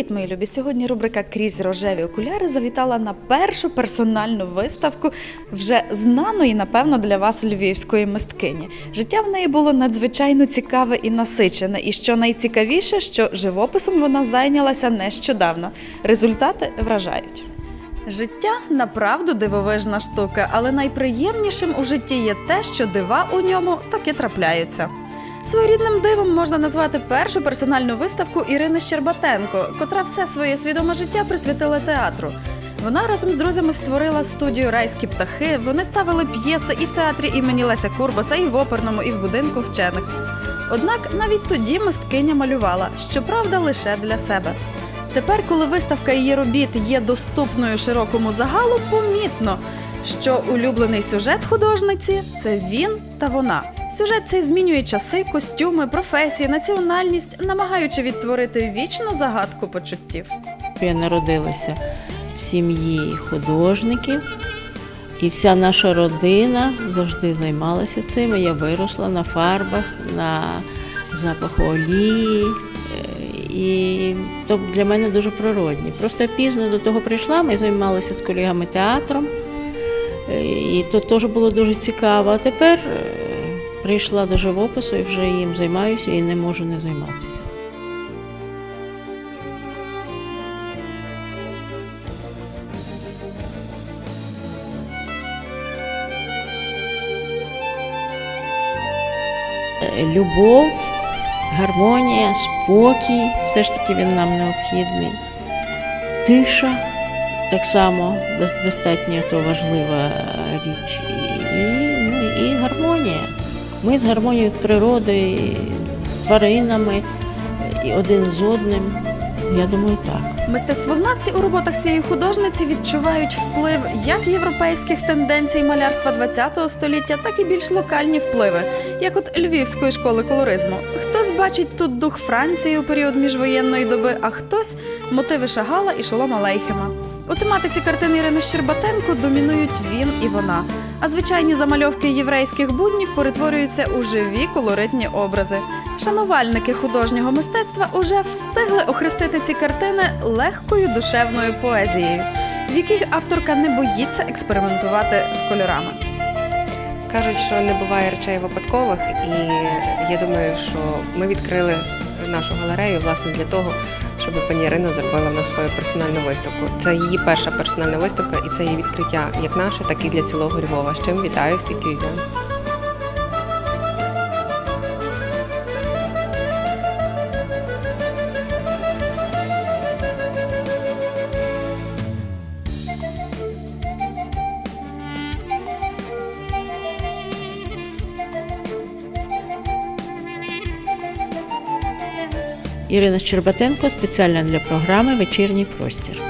Привіт, мої любі! Сьогодні рубрика Крізь рожеві окуляри завітала на першу персональну виставку вже знаної, напевно, для вас львівської мисткині. Життя в неї було надзвичайно цікаве і насичене. І що найцікавіше, що живописом вона зайнялася нещодавно. Результати вражають. Життя направду дивовижна штука, але найприємнішим у житті є те, що дива у ньому таки трапляються. Своєрідним дивом можна назвати першу персональну виставку Ірини Щербатенко, котра все своє свідоме життя присвятила театру. Вона разом з друзями створила студію Райські птахи. Вони ставили п'єси і в театрі імені Леся Курбаса, і в оперному, і в будинку вчених. Однак навіть тоді мисткиня малювала, щоправда, лише для себе. Тепер, коли виставка її робіт є доступною широкому загалу, помітно, що улюблений сюжет художниці це він та вона. Сюжет цей змінює часи, костюми, професії, національність, намагаючи відтворити вічну загадку почуттів. Я народилася в сім'ї художників, і вся наша родина завжди займалася цим. Я виросла на фарбах, на запаху олії. Е, І то для мене дуже природні. Просто я пізно до того прийшла, ми займалися з колегами театром, і то теж було дуже цікаво. А тепер е, прийшла до живопису і вже їм займаюся і не можу не займатися. Е, Любов, гармонія, спокій, все ж таки він нам необхідний. Тиша так само дос- достатньо то важлива річ. І, ну, і гармонія. Ми з гармонією природи, з тваринами, і один з одним. Я думаю, так. Мистецтвознавці у роботах цієї художниці відчувають вплив як європейських тенденцій малярства ХХ століття, так і більш локальні впливи, як от Львівської школи колоризму. Хтось бачить тут дух Франції у період міжвоєнної доби, а хтось мотиви Шагала і Шолома Лейхема. У тематиці картини Ірини Щербатенко домінують він і вона. А звичайні замальовки єврейських буднів перетворюються у живі колоритні образи. Шанувальники художнього мистецтва уже встигли охрестити ці картини легкою душевною поезією, в яких авторка не боїться експериментувати з кольорами. Кажуть, що не буває речей випадкових, і я думаю, що ми відкрили нашу галерею власне для того, щоб пані Ірина зробила в нас свою персональну виставку. Це її перша персональна виставка, і це її відкриття як наше, так і для цілого Львова. З чим вітаю всіх львів'ян. Ірина Щербатенко спеціально для програми Вечірній простір.